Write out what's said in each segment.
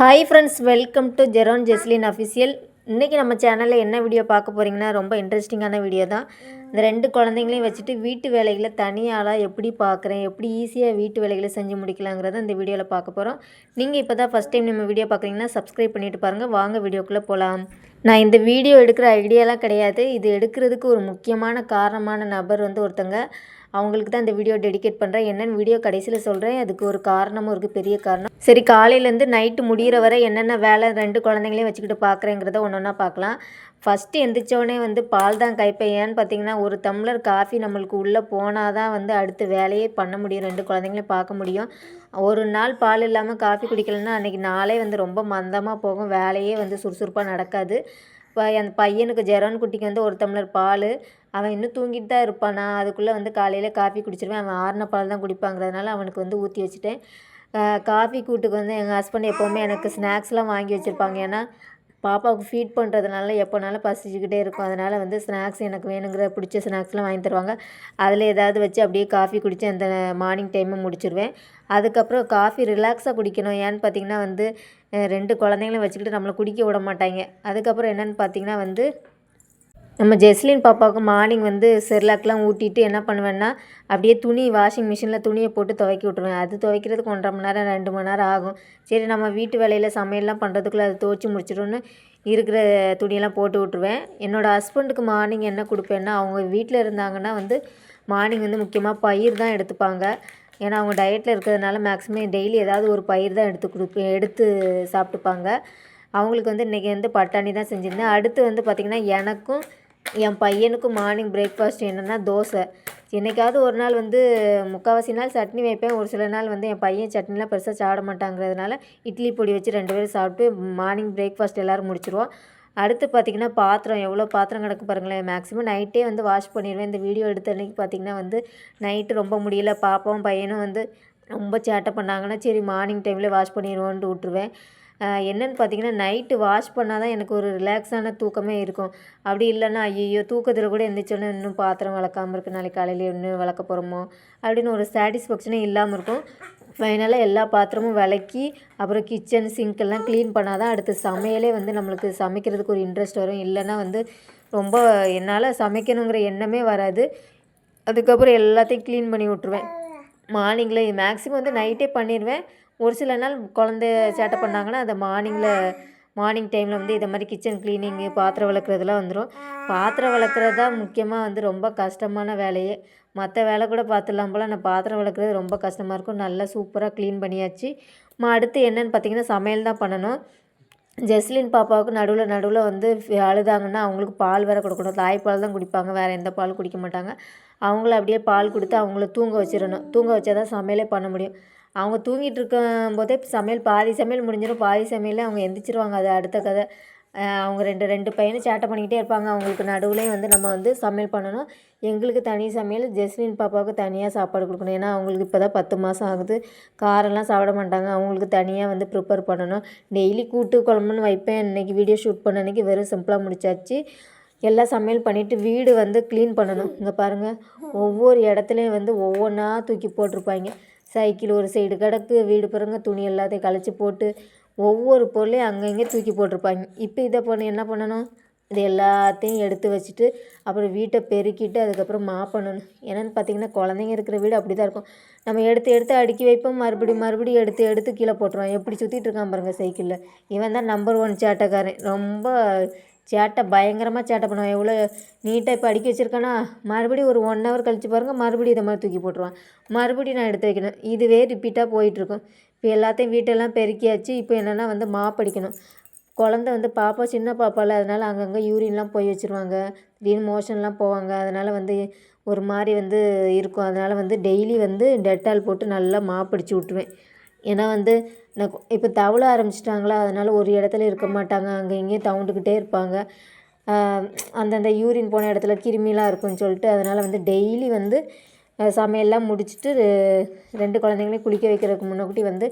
Hi friends welcome to Jeron Jeslin official இன்றைக்கி நம்ம சேனலில் என்ன வீடியோ பார்க்க போகிறீங்கன்னா ரொம்ப இன்ட்ரெஸ்டிங்கான வீடியோ தான். இந்த ரெண்டு குழந்தைங்களையும் வச்சுட்டு வீட்டு வேலைகளை தனியாளாக எப்படி பார்க்குறேன் எப்படி ஈஸியாக வீட்டு வேலைகளை செஞ்சு முடிக்கலாங்கிறத இந்த வீடியோவில் பார்க்க போகிறோம் நீங்கள் இப்போ தான் ஃபஸ்ட் டைம் நம்ம வீடியோ பார்க்குறீங்கன்னா சப்ஸ்கிரைப் பண்ணிட்டு பாருங்கள் வாங்க வீடியோக்குள்ளே போகலாம் நான் இந்த வீடியோ எடுக்கிற ஐடியாலாம் கிடையாது. இது எடுக்கிறதுக்கு ஒரு முக்கியமான காரணமான நபர் வந்து ஒருத்தங்க. அவங்களுக்கு தான் இந்த வீடியோ டெடிகேட் பண்ணுறேன் என்னென்னு வீடியோ கடைசியில் சொல்கிறேன் அதுக்கு ஒரு காரணமும் இருக்குது பெரிய காரணம். சரி காலையிலேருந்து நைட்டு முடிகிற வரை என்னென்ன வேலை ரெண்டு குழந்தைங்களையும் வச்சுக்கிட்டு பார்க்குறேங்கிறத ஒன்று ஒன்றா பார்க்கலாம். ஃபஸ்ட்டு எந்திரிச்சோடனே வந்து பால் தான் கைப்பேன் ஏன்னு பார்த்தீங்கன்னா ஒரு டம்ளர் காஃபி நம்மளுக்கு உள்ளே போனால் தான் வந்து அடுத்து வேலையே பண்ண முடியும். ரெண்டு குழந்தைங்களையும் பார்க்க முடியும். ஒரு நாள் பால் இல்லாமல் காஃபி குடிக்கலைன்னா அன்றைக்கி நாளே வந்து ரொம்ப மந்தமாக போகும். வேலையே வந்து சுறுசுறுப்பாக நடக்காது. இப்போ அந்த பையனுக்கு ஜெரான் குட்டிக்கு வந்து ஒரு டம்ளர் பால். அவன் இன்னும் தூங்கிட்டு தான் இருப்பானா. அதுக்குள்ளே வந்து காலையில் காஃபி குடிச்சிருவேன். அவன் ஆறுன பால் தான் குடிப்பாங்கிறதுனால அவனுக்கு வந்து ஊற்றி வச்சுட்டேன். காஃபி கூட்டுக்கு வந்து எங்கள் ஹஸ்பண்ட் எப்போவுமே எனக்கு ஸ்நாக்ஸ்லாம் வாங்கி வச்சுருப்பாங்க. ஏன்னா பாப்பாவுக்கு ஃபீட் பண்ணுறதுனால எப்போனாலும் பசிச்சுக்கிட்டே இருக்கும். அதனால் வந்து ஸ்நாக்ஸ் எனக்கு வேணுங்கிற பிடிச்ச ஸ்நாக்ஸ்லாம் வாங்கி தருவாங்க. அதில் ஏதாவது வச்சு அப்படியே காஃபி குடித்து அந்த மார்னிங் டைமை முடிச்சிடுவேன் அதுக்கப்புறம் காஃபி ரிலாக்ஸாக குடிக்கணும். ஏன்னு பார்த்தீங்கன்னா வந்து ரெண்டு குழந்தைங்களும் வச்சுக்கிட்டு நம்மளை குடிக்க விட மாட்டாங்க. அதுக்கப்புறம் என்னென்னு பார்த்தீங்கன்னா வந்து நம்ம ஜெஸ்லின் பாப்பாவுக்கு மார்னிங் வந்து செர்லாக்லாம் ஊட்டிட்டு என்ன பண்ணுவேன்னா அப்படியே துணி வாஷிங் மிஷினில் துணியை போட்டு துவைக்கி விட்ருவேன் அது துவைக்கிறதுக்கு ஒன்றரை மணி நேரம் ரெண்டு மணி நேரம் ஆகும். சரி நம்ம வீட்டு வேலையில் சமையல்லாம் பண்ணுறதுக்குள்ளே அதை துவச்சி முடிச்சிடும்னு இருக்கிற துணியெல்லாம் போட்டு விட்ருவேன் என்னோடய ஹஸ்பண்டுக்கு மார்னிங் என்ன கொடுப்பேன்னா அவங்க வீட்டில் இருந்தாங்கன்னா வந்து மார்னிங் வந்து முக்கியமாக பயிர் தான் எடுத்துப்பாங்க. ஏன்னா அவங்க டயட்டில் இருக்கிறதுனால மேக்ஸிமம் டெய்லி ஏதாவது ஒரு பயிர் தான் எடுத்து கொடுப்பேன் எடுத்து சாப்பிட்டுப்பாங்க. அவங்களுக்கு வந்து இன்றைக்கி வந்து பட்டாணி தான் செஞ்சுருந்தேன். அடுத்து வந்து பார்த்திங்கன்னா எனக்கும் என் பையனுக்கும் மார்னிங் பிரேக்ஃபாஸ்ட் என்னென்னா தோசை. என்றைக்காவது ஒரு நாள் வந்து முக்கால்வாசி நாள் சட்னி வைப்பேன். ஒரு சில நாள் வந்து என் பையன் சட்னிலாம் பெருசாக சாப்பிட மாட்டாங்கிறதுனால இட்லி பொடி வச்சு ரெண்டு பேரும் சாப்பிட்டு மார்னிங் பிரேக்ஃபாஸ்ட் எல்லோரும் முடிச்சிருவோம். அடுத்து பார்த்திங்கன்னா பாத்திரம். எவ்வளோ பாத்திரம் கிடக்கு பாருங்களேன். மேக்ஸிமம் நைட்டே வந்து வாஷ் பண்ணிடுவேன் இந்த வீடியோ எடுத்த அன்றைக்கி பார்த்திங்கன்னா வந்து நைட்டு ரொம்ப முடியல. பாப்பாவும் பையனும் வந்து ரொம்ப சேட்டை பண்ணாங்கன்னா சரி மார்னிங் டைமில் வாஷ் பண்ணிடுவோன்ட்டு விட்ருவேன் என்னென்னு பார்த்தீங்கன்னா நைட்டு வாஷ் பண்ணால் தான் எனக்கு ஒரு ரிலாக்ஸான தூக்கமே இருக்கும். அப்படி இல்லைன்னா ஐயோ தூக்கத்தில் கூட எந்திரிச்சோன்னே இன்னும் பாத்திரம் வளர்க்காமல் இருக்குது நாளைக்கு காலையில் இன்னும் வளர்க்க போகிறோமோ அப்படின்னு ஒரு சாட்டிஸ்ஃபேக்ஷனே இல்லாமல் இருக்கும். ஃபைனலாக எல்லா பாத்திரமும் விளக்கி அப்புறம் கிச்சன் சிங்க்கெல்லாம் க்ளீன் பண்ணால் தான் அடுத்து சமையலே வந்து நம்மளுக்கு சமைக்கிறதுக்கு ஒரு இன்ட்ரெஸ்ட் வரும். இல்லைன்னா வந்து ரொம்ப என்னால் சமைக்கணுங்கிற எண்ணமே வராது. அதுக்கப்புறம் எல்லாத்தையும் க்ளீன் பண்ணி விட்ருவேன் மார்னிங்கில் மேக்ஸிமம் வந்து நைட்டே பண்ணிடுவேன் ஒரு சில நாள் குழந்த சேட்டை பண்ணாங்கன்னா அதை மார்னிங்கில் மார்னிங் டைமில் வந்து இதை மாதிரி கிச்சன் க்ளீனிங்கு பாத்திரம் விளக்குறதுலாம் வந்துடும் பாத்திரம் விளக்குறது தான் முக்கியமாக வந்து ரொம்ப கஷ்டமான வேலையே. மற்ற வேலை கூட பார்த்துடலாம் போல் நான் பாத்திரம் விளக்குறது ரொம்ப கஷ்டமாக இருக்கும். நல்லா சூப்பராக க்ளீன் பண்ணியாச்சு. அடுத்து என்னென்னு பார்த்தீங்கன்னா சமையல் தான் பண்ணணும். ஜெஸ்லின் பாப்பாவுக்கு நடுவில் நடுவில் வந்து அழுதாங்கன்னா அவங்களுக்கு பால் வேறு கொடுக்கணும். தாய்ப்பால் தான் குடிப்பாங்க. வேறு எந்த பால் குடிக்க மாட்டாங்க. அவங்கள அப்படியே பால் கொடுத்து அவங்கள தூங்க வச்சிடணும். தூங்க வச்சா தான் சமையலே பண்ண முடியும். அவங்க தூங்கிட்டு இருக்கும் போதே சமையல் பாதி சமையல் முடிஞ்சிடும் பாதி சமையலில் அவங்க எந்திரிச்சிருவாங்க. அது அடுத்த கதை. அவங்க ரெண்டு ரெண்டு பையனும் சேட்டை பண்ணிக்கிட்டே இருப்பாங்க. அவங்களுக்கு நடுவுலேயும் வந்து நம்ம வந்து சமையல் பண்ணணும். எங்களுக்கு தனி சமையல் ஜெஸ்லின் பாப்பாவுக்கு தனியாக சாப்பாடு கொடுக்கணும். ஏன்னா அவங்களுக்கு இப்போ தான் பத்து மாதம் ஆகுது. காரெல்லாம் சாப்பிட மாட்டாங்க. அவங்களுக்கு தனியாக வந்து ப்ரிப்பேர் பண்ணணும். டெய்லி கூட்டு குழம்புன்னு வைப்பேன். இன்றைக்கி வீடியோ ஷூட் பண்ண அன்றைக்கி வெறும் சிம்பிளாக முடிச்சாச்சு. எல்லாம் சமையல் பண்ணிவிட்டு வீடு வந்து க்ளீன் பண்ணணும். இங்கே பாருங்கள் ஒவ்வொரு இடத்துலையும் வந்து ஒவ்வொன்றா தூக்கி போட்டிருப்பாங்க. சைக்கிள் ஒரு சைடு கிடக்கு வீடு பிறங்க துணி எல்லாத்தையும் கழிச்சு போட்டு ஒவ்வொரு பொருளையும் அங்கங்கே தூக்கி போட்டிருப்பாங்க. இப்போ இதை பண்ண என்ன பண்ணணும்? இது எல்லாத்தையும் எடுத்து வச்சுட்டு அப்புறம் வீட்டை பெருக்கிட்டு அதுக்கப்புறம் மா பண்ணணும். என்னென்னு பார்த்தீங்கன்னா குழந்தைங்க இருக்கிற வீடு அப்படி தான் இருக்கும். நம்ம எடுத்து எடுத்து அடுக்கி வைப்போம். மறுபடியும் மறுபடியும் எடுத்து எடுத்து கீழே போட்டுருவோம் எப்படி சுற்றிட்டு இருக்கான் பாருங்கள் சைக்கிளில். இவன் தான் நம்பர் ஒன் சேட்டைக்காரன். ரொம்ப சேட்டை பயங்கரமாக சேட்டை பண்ணுவான். எவ்வளோ நீட்டாக இப்போ அடுக்கி வச்சுருக்கானா? மறுபடியும் ஒரு ஒன் ஹவர் கழித்து பாருங்கள் மறுபடியும் இதை மாதிரி தூக்கி போட்டுருவான். மறுபடியும் நான் எடுத்து வைக்கணும். இதுவே ரிப்பீட்டாக போயிட்டுருக்கும். இப்போ எல்லாத்தையும் வீட்டெல்லாம் பெருக்கியாச்சு. இப்போ என்னென்னா வந்து மாப்படிக்கணும் குழந்த வந்து பாப்பா சின்ன பாப்பாவில் அதனால் அங்கங்கே யூரின்லாம் போய் வச்சுருவாங்க. திடீர்னு மோஷன்லாம் போவாங்க. அதனால் வந்து ஒரு மாதிரி வந்து இருக்கும். அதனால் வந்து டெய்லி வந்து டெட்டால் போட்டு நல்லா மாப்படிச்சு விட்ருவேன் ஏன்னா வந்து நான் இப்போ தவள ஆரம்பிச்சிட்டாங்களா? அதனால் ஒரு இடத்துல இருக்க மாட்டாங்க. அங்கே இங்கேயும் தவுண்டுக்கிட்டே இருப்பாங்க. அந்தந்த யூரின் போன இடத்துல கிருமிலாம் இருக்குன்னு சொல்லிட்டு அதனால் வந்து டெய்லி வந்து சமையல்லாம் முடிச்சுட்டு ரெண்டு குழந்தைங்களையும் குளிக்க வைக்கிறதுக்கு முன்னாடி வந்து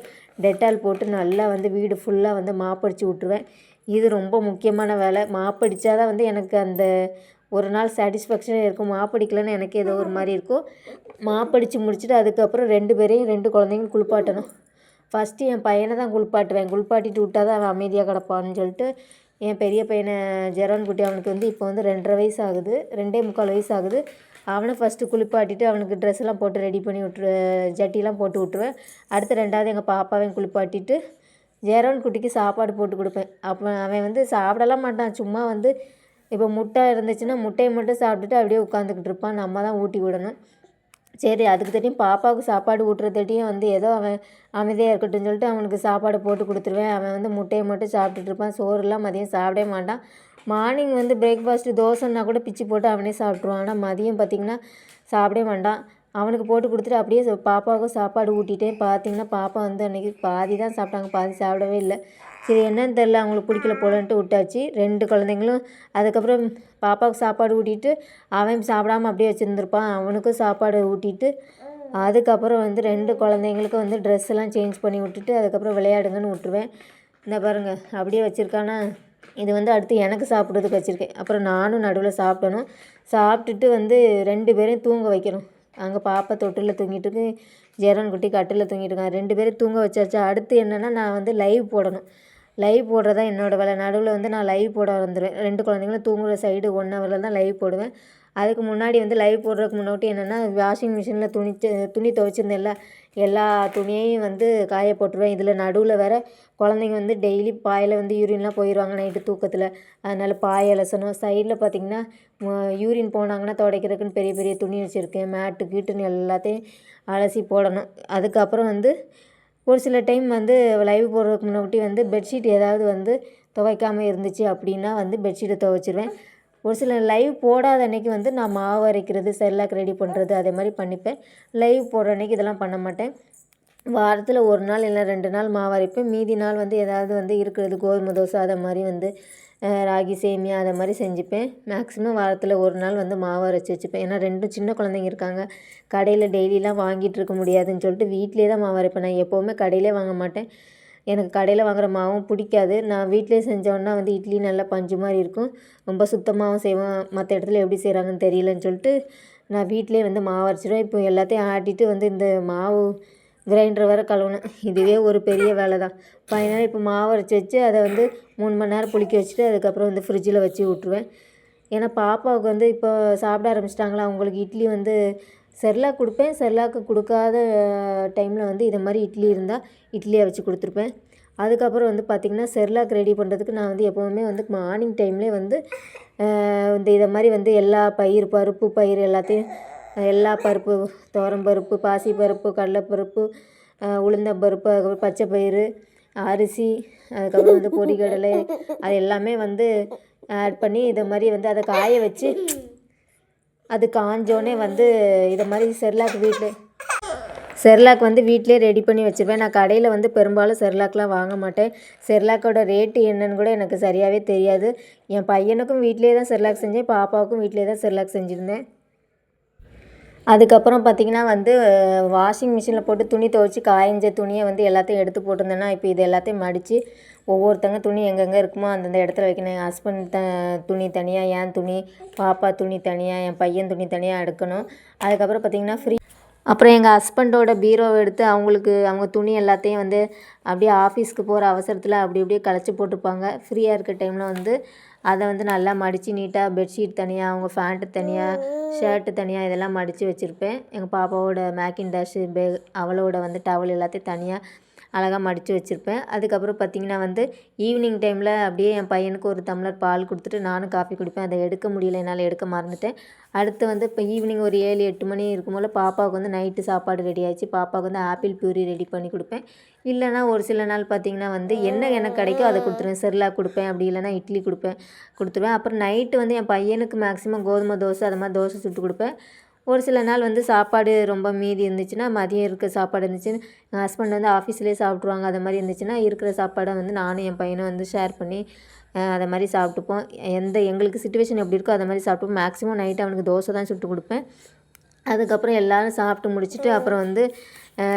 டெட்டால் போட்டு நல்லா வந்து வீடு ஃபுல்லாக வந்து மாப்படிச்சு விட்ருவேன் இது ரொம்ப முக்கியமான வேலை. மாப்படித்தா தான் வந்து எனக்கு அந்த ஒரு நாள் சாட்டிஸ்ஃபேக்ஷனாக இருக்கும். மாப்படிக்கலைன்னு எனக்கு ஏதோ ஒரு மாதிரி இருக்கும். மாப்படித்து முடிச்சுட்டு அதுக்கப்புறம் ரெண்டு பேரையும் ரெண்டு குழந்தைங்களும் குளிப்பாட்டணும். ஃபஸ்ட்டு என் பையனை தான் குளிப்பாட்டுவேன். குளிப்பாட்டிட்டு விட்டா தான் அவன் அமைதியாக கிடப்பான்னு சொல்லிட்டு என் பெரிய பையனை ஜெரான் குட்டி அவனுக்கு வந்து இப்போ வந்து ரெண்டரை வயசு ஆகுது ரெண்டே முக்கால் வயசு ஆகுது அவனை ஃபஸ்ட்டு குளிப்பாட்டிட்டு அவனுக்கு ட்ரெஸ்லாம் போட்டு ரெடி பண்ணி விட்ரு ஜட்டிலாம் போட்டு விட்ருவேன் அடுத்து ரெண்டாவது எங்கள் பாப்பாவையும் குளிப்பாட்டிட்டு ஜெரான் குட்டிக்கு சாப்பாடு போட்டு கொடுப்பேன். அப்போ அவன் வந்து சாப்பிடலாம் மாட்டான். சும்மா வந்து இப்போ முட்டை இருந்துச்சுன்னா முட்டையை மட்டும் சாப்பிட்டுட்டு அப்படியே உட்காந்துக்கிட்டு இருப்பான். நம்ம தான் ஊட்டி விடணும். சரி அதுக்கு தட்டியும் பாப்பாவுக்கு சாப்பாடு ஊட்டுறதட்டியும் வந்து ஏதோ அவன் அமைதியாக இருக்கட்டும்னு சொல்லிட்டு அவனுக்கு சாப்பாடு போட்டு கொடுத்துருவேன். அவன் வந்து முட்டையை மட்டும் சாப்பிட்டுட்டு இருப்பான். சோறுலாம் மதியம் சாப்பிடவே மாட்டான். மார்னிங் வந்து பிரேக்ஃபாஸ்ட்டு தோசைன்னா கூட பிச்சு போட்டு அவனே சாப்பிட்ருவான் ஆனால் மதியம் பார்த்திங்கன்னா சாப்பிடவே மாட்டான். அவனுக்கு போட்டு கொடுத்துட்டு அப்படியே பாப்பாவுக்கும் சாப்பாடு ஊட்டிட்டேன் பார்த்தீங்கன்னா பாப்பா வந்து அன்றைக்கி பாதி தான் சாப்பிட்டாங்க பாதி சாப்பிடவே இல்லை. சரி என்னன்னு தெரில அவங்களுக்கு பிடிக்கல போலன்ட்டு விட்டாச்சு. ரெண்டு குழந்தைங்களும் அதுக்கப்புறம் பாப்பாவுக்கு சாப்பாடு ஊட்டிட்டு அவன் சாப்பிடாம அப்படியே வச்சுருந்துருப்பான். அவனுக்கும் சாப்பாடு ஊட்டிட்டு அதுக்கப்புறம் வந்து ரெண்டு குழந்தைங்களுக்கும் வந்து ட்ரெஸ் எல்லாம் சேஞ்ச் பண்ணி விட்டுட்டு அதுக்கப்புறம் விளையாடுங்கன்னு விட்டுருவேன். இந்த பாருங்க அப்படியே வச்சுருக்கானா? இது வந்து அடுத்து எனக்கு சாப்பிட்றதுக்கு வச்சுருக்கேன். அப்புறம் நானும் நடுவில் சாப்பிடணும். சாப்பிட்டுட்டு வந்து ரெண்டு பேரையும் தூங்க வைக்கணும். அங்கே பாப்பா தொட்டிலில் தூங்கிட்டு இருக்கு ஜெரன் குட்டி கட்டில் தூங்கிட்டு இருக்கான் ரெண்டு பேரும் தூங்க வச்சாச்சு. அடுத்து என்னென்னா நான் வந்து லைவ் போடணும். லைவ் போடுறதா என்னோடய வேலை. நடுவில் வந்து நான் லைவ் போட வந்துடுவேன் ரெண்டு குழந்தைங்களும் தூங்குற சைடு ஒன் ஹவரில் தான் லைவ் போடுவேன். அதுக்கு முன்னாடி வந்து லைவ் போடுறதுக்கு முன்னாடி என்னென்னா வாஷிங் மிஷினில் துணி துணி துவைச்சிருந்தேன்ல எல்லா துணியையும் வந்து காய போட்டுருவேன். இதில் நடுவில் வேறு குழந்தைங்க வந்து டெய்லி பாயில் வந்து யூரின்லாம் போயிடுவாங்க நைட்டு தூக்கத்தில். அதனால் பாய் அலசணும். சைடில் பார்த்திங்கன்னா யூரின் போனாங்கன்னா துடைக்கிறதுக்குன்னு பெரிய பெரிய துணி வச்சுருக்கேன். மேட்டு கீட்டுன்னு எல்லாத்தையும் அலசி போடணும். அதுக்கப்புறம் வந்து ஒரு சில டைம் வந்து லைவ் போடுறதுக்கு முன்னாடி வந்து பெட்ஷீட் ஏதாவது வந்து துவைக்காமல் இருந்துச்சு அப்படின்னா வந்து பெட்ஷீட்டை துவைச்சிருவேன். ஒரு சில லைவ் போடாத அன்னைக்கு வந்து நான் மாவு அரைக்கிறது செல்லாக் ரெடி பண்ணுறது அதே மாதிரி பண்ணிப்பேன். லைவ் போடுற அன்னைக்கு இதெல்லாம் பண்ண மாட்டேன். வாரத்தில் ஒரு நாள் இல்லை ரெண்டு நாள் மாவு அரைப்பேன். மீதி நாள் வந்து ஏதாவது வந்து இருக்கிறது கோதுமை தோசை அதை மாதிரி வந்து ராகி சேமியா அதை மாதிரி செஞ்சுப்பேன். மேக்ஸிமம் வாரத்தில் ஒரு நாள் வந்து மாவு அரைச்சி வச்சுப்பேன். ஏன்னா ரெண்டும் சின்ன குழந்தைங்க இருக்காங்க. கடையில் டெய்லிலாம் வாங்கிட்டு இருக்க முடியாதுன்னு சொல்லிட்டு வீட்டிலே தான் மாவு அரைப்பேன். நான் எப்போவுமே கடையிலே வாங்க மாட்டேன். எனக்கு கடையில் வாங்குற மாவும் பிடிக்காது. நான் வீட்டிலே செஞ்சோன்னா வந்து இட்லி நல்லா பஞ்சு மாதிரி இருக்கும். ரொம்ப சுத்தமாகவும் செய்வேன். மற்ற இடத்துல எப்படி செய்கிறாங்கன்னு தெரியலன்னு சொல்லிட்டு நான் வீட்டிலே வந்து மாவு அரைச்சிடுவேன். இப்போ எல்லாத்தையும் ஆட்டிட்டு வந்து இந்த மாவு கிரைண்டர் வர கழுவணும் இதுவே ஒரு பெரிய வேலை தான் ஃபைனலாக இப்போ மாவு அரைச்சி வச்சு அதை வந்து மூணு மணி நேரம் புளிக்க வச்சுட்டு அதுக்கப்புறம் வந்து ஃப்ரிட்ஜில் வச்சு விட்ருவேன் ஏன்னா பாப்பாவுக்கு வந்து இப்போ சாப்பிட ஆரம்பிச்சிட்டாங்களா அவங்களுக்கு இட்லி வந்து செர்லாக் கொடுப்பேன். செர்லாக்கு கொடுக்காத டைமில் வந்து இதை மாதிரி இட்லி இருந்தால் இட்லியை வச்சு கொடுத்துருப்பேன். அதுக்கப்புறம் வந்து பார்த்திங்கன்னா செர்லாக் ரெடி பண்ணுறதுக்கு நான் வந்து எப்போவுமே வந்து மார்னிங் டைம்லேயே வந்து இந்த இதை மாதிரி வந்து எல்லா பயிர் பருப்பு பயிர் எல்லாத்தையும் எல்லா பருப்பு துவரம் பருப்பு கடலைப்பருப்பு அஹ், அதுக்கப்புறம் பச்சைப்பயிறு அரிசி அதுக்கப்புறம் வந்து பொடிக்கடலை அது எல்லாமே வந்து ஆட் பண்ணி இதை மாதிரி வந்து அதை காய வச்சு அது காஞ்சோடனே வந்து இதை மாதிரி செர்லாக் வீட்டில் செர்லாக் வந்து வீட்டிலே ரெடி பண்ணி வச்சுருவேன். நான் கடையில் வந்து பெரும்பாலும் செர்லாக்லாம் வாங்க மாட்டேன். செர்லாக்கோட ரேட்டு என்னன்னு கூட எனக்கு சரியாகவே தெரியாது. என் பையனுக்கும் வீட்டிலே தான் செர்லாக் செஞ்சேன். பாப்பாவுக்கும் வீட்டிலே தான் செர்லாக் செஞ்சுருந்தேன். அதுக்கப்புறம் பார்த்திங்கன்னா வந்து வாஷிங் மிஷினில் போட்டு துணி துவைச்சி காய்ஞ்ச துணியை வந்து எல்லாத்தையும் எடுத்து போட்டிருந்தேன்னா இப்போ இது எல்லாத்தையும் மடித்து ஒவ்வொருத்தங்க துணி எங்கெங்கே இருக்குமோ அந்தந்த இடத்துல வைக்கணும். என் ஹஸ்பண்ட் த துணி தனியாக என் துணி பாப்பா துணி தனியாக என் பையன் துணி தனியாக எடுக்கணும். அதுக்கப்புறம் பார்த்திங்கன்னா ஃப்ரீ அப்புறம் எங்கள் ஹஸ்பண்டோட பீரோவை எடுத்து அவங்களுக்கு அவங்க துணி எல்லாத்தையும் வந்து அப்படியே ஆஃபீஸ்க்கு போகிற அவசரத்தில் அப்படி அப்படியே களைச்சி போட்டுப்பாங்க ஃப்ரீயாக இருக்க டைமில் வந்து அதை வந்து நல்லா மடித்து நீட்டாக பெட்ஷீட் தனியாக அவங்க ஃபேண்ட்டு தனியாக ஷர்ட்டு தனியாக இதெல்லாம் மடித்து வச்சுருப்பேன். எங்கள் பாப்பாவோட மேக்கின் டேஷு பே அவளோட வந்து டவல் எல்லாத்தையும் தனியாக அழகாக மடித்து வச்சுருப்பேன். அதுக்கப்புறம் பார்த்திங்கன்னா வந்து ஈவினிங் டைமில் அப்படியே என் பையனுக்கு ஒரு டம்ளர் பால் கொடுத்துட்டு நானும் காஃபி குடிப்பேன். அதை எடுக்க முடியல என்னால் எடுக்க மறந்துட்டேன். அடுத்து வந்து இப்போ ஈவினிங் ஒரு ஏழு எட்டு மணி இருக்கும் போல் பாப்பாவுக்கு வந்து நைட்டு சாப்பாடு ரெடி ஆயிடுச்சு. பாப்பாவுக்கு வந்து ஆப்பிள் பியூரி ரெடி பண்ணி கொடுப்பேன். இல்லைன்னா ஒரு சில நாள் பார்த்திங்கன்னா வந்து என்ன எனக்கு கிடைக்கோ அதை கொடுத்துருவேன். செர்லாக் கொடுப்பேன். அப்படி இல்லைன்னா இட்லி கொடுப்பேன் கொடுத்துருவேன். அப்புறம் நைட்டு வந்து என் பையனுக்கு மேக்ஸிமம் கோதுமை தோசை அது மாதிரி தோசை சுட்டு கொடுப்பேன். ஒரு சில நாள் வந்து சாப்பாடு ரொம்ப மீதி இருந்துச்சுன்னா மதியம் இருக்க சாப்பாடு இருந்துச்சுன்னு எங்கள் ஹஸ்பண்ட் வந்து ஆஃபீஸ்லேயே சாப்பிட்ருவாங்க அது மாதிரி இருந்துச்சுன்னா இருக்கிற சாப்பாடை வந்து நானும் என் பையனும் வந்து ஷேர் பண்ணி அதை மாதிரி சாப்பிட்டுப்போம். எந்த எங்களுக்கு சுச்சுவேஷன் எப்படி இருக்கோ அதை மாதிரி சாப்பிட்டுப்போம். மேக்ஸிமம் நைட்டு அவனுக்கு தோசை தான் சுட்டு கொடுப்பேன். அதுக்கப்புறம் எல்லோரும் சாப்பிட்டு முடிச்சுட்டு அப்புறம் வந்து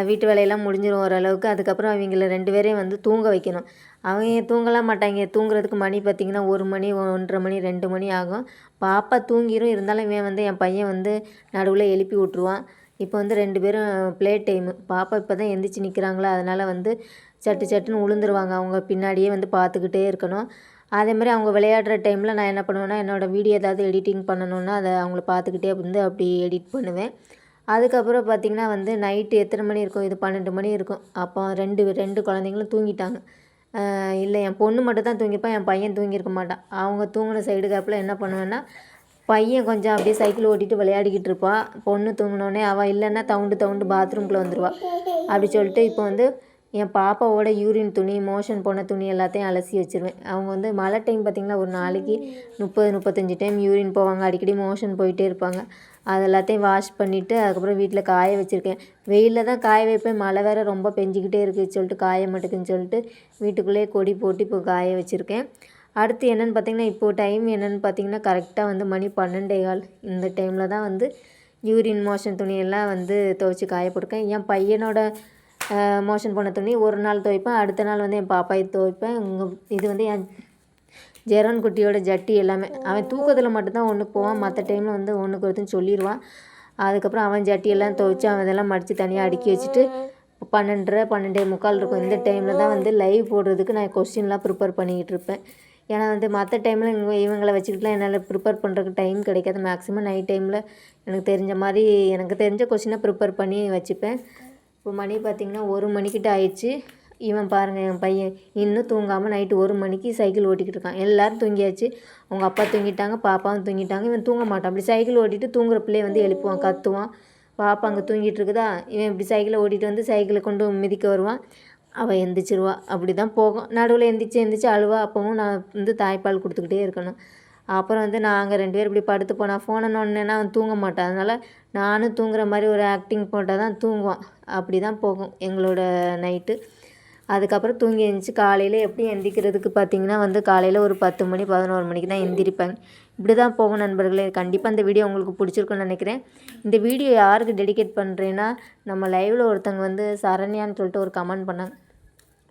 வீட்டு வேலையெல்லாம் முடிஞ்சிடும் ஓரளவுக்கு. அதுக்கப்புறம் அவங்கள ரெண்டு பேரையும் வந்து தூங்க வைக்கணும். அவங்க தூங்கலாம் மாட்டாங்க? தூங்குறதுக்கு மணி பார்த்திங்கன்னா ஒரு மணி ஒன்றரை மணி ரெண்டு மணி ஆகும். பாப்பா தூங்கிரும். இருந்தாலும் இவன் வந்து என் பையன் வந்து நடுவில் எழுப்பி விட்ருவான் இப்போ வந்து ரெண்டு பேரும் ப்ளே டைமு பாப்பா இப்போ தான் எந்திரிச்சு நிற்கிறாங்களா அதனால் வந்து சட்டு சட்டுன்னு உளுந்துருவாங்க. அவங்க பின்னாடியே வந்து பார்த்துக்கிட்டே இருக்கணும். அதே மாதிரி அவங்க விளையாடுற டைமில் நான் என்ன பண்ணுவேன்னா என்னோடய வீடியோ ஏதாவது எடிட்டிங் பண்ணணுன்னா அதை அவங்கள பார்த்துக்கிட்டே வந்து அப்படி எடிட் பண்ணுவேன். அதுக்கப்புறம் பார்த்திங்கன்னா வந்து நைட்டு எத்தனை மணி இருக்கும்? இது பன்னெண்டு மணி இருக்கும். அப்போ ரெண்டு ரெண்டு குழந்தைங்களும் தூங்கிட்டாங்க. இல்லை என் பொண்ணு மட்டும் தான் தூங்கியிருப்பான் என் பையன் தூங்கியிருக்க மாட்டான். அவங்க தூங்கின சைடு கேப்பில் என்ன பண்ணுவேன்னா பையன் கொஞ்சம் அப்படியே சைக்கிள் ஓட்டிட்டு விளையாடிக்கிட்டு இருப்பான் பொண்ணு தூங்கினோடனே அவள் இல்லைன்னா தவுண்டு தவுண்டு பாத்ரூம்குள்ளே வந்துடுவா அப்படி சொல்லிட்டு இப்போ வந்து என் பாப்பாவோட யூரின் துணி மோஷன் போன துணி எல்லாத்தையும் அலசி வச்சுருவேன். அவங்க வந்து மழை டைம் பார்த்திங்கன்னா ஒரு நாளைக்கு முப்பது முப்பத்தஞ்சு டைம் யூரின் போவாங்க. அடிக்கடி மோஷன் போயிட்டே இருப்பாங்க. அது எல்லாத்தையும் வாஷ் பண்ணிவிட்டு அதுக்கப்புறம் வீட்டில் காய வச்சுருக்கேன். வெயிலில் தான் காய வைப்பேன். மழை வேறு ரொம்ப பெஞ்சிக்கிட்டே இருக்குது சொல்லிட்டு காய மாட்டேக்குன்னு சொல்லிட்டு வீட்டுக்குள்ளேயே கொடி போட்டு இப்போ காய வச்சுருக்கேன். அடுத்து என்னென்னு பார்த்திங்கன்னா இப்போது டைம் என்னென்னு பார்த்திங்கன்னா கரெக்டாக வந்து மணி பன்னெண்டே கால். இந்த டைமில் தான் வந்து யூரின் மோஷன் துணியெல்லாம் வந்து துவைச்சி காய போட்டிருக்கேன். என் பையனோட மோஷன் போன துணி ஒரு நாள் துவைப்பேன். அடுத்த நாள் வந்து என் பாப்பாயை துவைப்பேன். இது வந்து என் ஜெரான் குட்டியோட ஜட்டி எல்லாமே. அவன் தூக்கத்தில் மட்டும்தான் ஒன்றுக்கு போவான். மற்ற டைமில் வந்து ஒன்றுக்கு ஒருத்தன் சொல்லிடுவான் அதுக்கப்புறம் அவன் ஜட்டியெல்லாம் துவைச்சி அவன் இதெல்லாம் மடித்து தனியாக அடுக்கி வச்சுட்டு பன்னெண்டரை பன்னெண்டே முக்கால் இருக்கும். இந்த டைமில் தான் வந்து லைவ் போடுறதுக்கு நான் கொஸ்டின்லாம் ப்ரிப்பேர் பண்ணிக்கிட்டு இருப்பேன். ஏன்னா வந்து மற்ற டைமில் இவங்க இவங்களை வச்சுக்கிட்டுலாம் என்னால் ப்ரிப்பேர் பண்ணுறதுக்கு டைம் கிடைக்காது. மேக்ஸிமம் நைட் டைமில் எனக்கு தெரிஞ்ச மாதிரி எனக்கு தெரிஞ்ச கொஸ்டினை ப்ரிப்பேர் பண்ணி வச்சுப்பேன். இப்போ மணி பார்த்திங்கன்னா ஒரு மணிக்கிட்ட ஆயிடுச்சு. இவன் பாருங்கள் என் பையன் இன்னும் தூங்காமல் நைட்டு ஒரு மணிக்கு சைக்கிள் ஓட்டிக்கிட்டு இருக்கான். எல்லோரும் தூங்கியாச்சு. அவங்க அப்பா தூங்கிட்டாங்க பாப்பாவும் தூங்கிட்டாங்க. இவன் தூங்க மாட்டான். அப்படி சைக்கிள் ஓட்டிட்டு தூங்குற பிள்ளைய வந்து எழுப்புவான் கத்துவான். பாப்பா அங்கே தூங்கிட்டு இருக்குதா? இவன் இப்படி சைக்கிளை ஓட்டிகிட்டு வந்து சைக்கிளை கொண்டு மிதிக்க வருவான். அவள் எந்திரிச்சிருவா. அப்படி தான் போகும். நடுவில் எந்திரிச்சு எந்திரிச்சு அழுவா. அப்பவும் நான் வந்து தாய்ப்பால் கொடுத்துக்கிட்டே இருக்கணும். அப்புறம் வந்து நாங்கள் ரெண்டு பேரும் இப்படி படுத்து போனால் ஃபோனை நோண்டினேன்னா அவன் தூங்க மாட்டான். அதனால் நானும் தூங்குற மாதிரி ஒரு ஆக்டிங் போட்டால் தான் தூங்குவான். அப்படி தான் போகும் எங்களோட நைட்டு அதுக்கப்புறம் தூங்கி எழுந்துச்சி காலையில் எப்படி எந்திரிக்கிறதுக்கு பார்த்தீங்கன்னா வந்து காலையில் ஒரு பத்து மணி பதினோரு மணிக்கு தான் எந்திரிப்பேன். இப்படி தான் போகும் நண்பர்களே. கண்டிப்பாக இந்த வீடியோ உங்களுக்கு பிடிச்சிருக்குன்னு நினைக்கிறேன். இந்த வீடியோ யாருக்கு டெடிகேட் பண்ணுறேன்னா நம்ம லைவில் ஒருத்தவங்க வந்து சரண்யான்னு சொல்லிட்டு ஒரு கமெண்ட் பண்ணாங்க.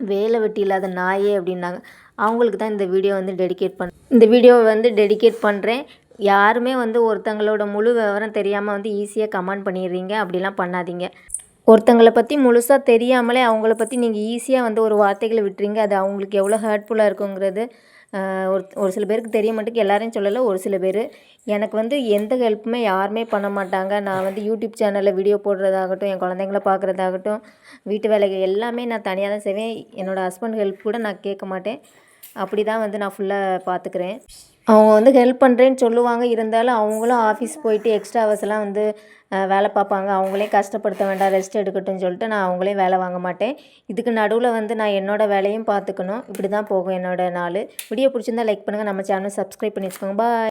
வேலை வெட்டி இல்லாத நாயே அப்படின்னாங்க. அவங்களுக்கு தான் இந்த வீடியோ வந்து டெடிகேட் பண்ண இந்த வீடியோவை வந்து டெடிகேட் பண்ணுறேன் யாருமே வந்து ஒருத்தங்களோட முழு விவரம் தெரியாமல் வந்து ஈஸியாக கமெண்ட் பண்ணிடுறீங்க. அப்படிலாம் பண்ணாதீங்க. ஒருத்தங்களை பற்றி முழுசாக தெரியாமலே அவங்கள பற்றி நீங்கள் ஈஸியாக வந்து ஒரு வார்த்தைகளை விட்டுறீங்க. அது அவங்களுக்கு எவ்வளோ ஹர்ட்ஃபுல்லாக இருக்குங்கிறது ஒரு ஒரு சில பேருக்கு தெரிய மாட்டேங்குது. எல்லாரையும் சொல்லலை ஒரு சில பேர். எனக்கு வந்து எந்த ஹெல்ப்புமே யாருமே பண்ண மாட்டாங்க. நான் வந்து யூடியூப் சேனலில் வீடியோ போடுறதாகட்டும் என் குழந்தைங்கள பார்க்குறதாகட்டும் வீட்டு வேலைகள் எல்லாமே நான் தனியாக தான் செய்வேன். என்னோடய ஹஸ்பண்ட் ஹெல்ப் கூட நான் கேட்க மாட்டேன். அப்படி தான் வந்து நான் ஃபுல்லாக பார்த்துக்கிறேன் அவங்க வந்து ஹெல்ப் பண்ணுறேன்னு சொல்லுவாங்க. இருந்தாலும் அவங்களும் ஆஃபீஸ் போயிட்டு எக்ஸ்ட்ரா ஹவர்ஸ்லாம் வந்து வேலை பார்ப்பாங்க. அவங்களையும் கஷ்டப்படுத்த வேண்டாம் ரெஸ்ட் எடுக்கட்டும்னு சொல்லிட்டு நான் அவங்களையும் வேலை வாங்க மாட்டேன். இதுக்கு நடுவில் வந்து நான் என்னோடய வேலையும் பார்த்துக்கணும். இப்படி தான் போகும் என்னோடய நாள். வீடியோ பிடிச்சிருந்தா லைக் பண்ணுங்கள் நம்ம சேனல் சப்ஸ்கிரைப் பண்ணி வச்சுக்கோங்க. பாய்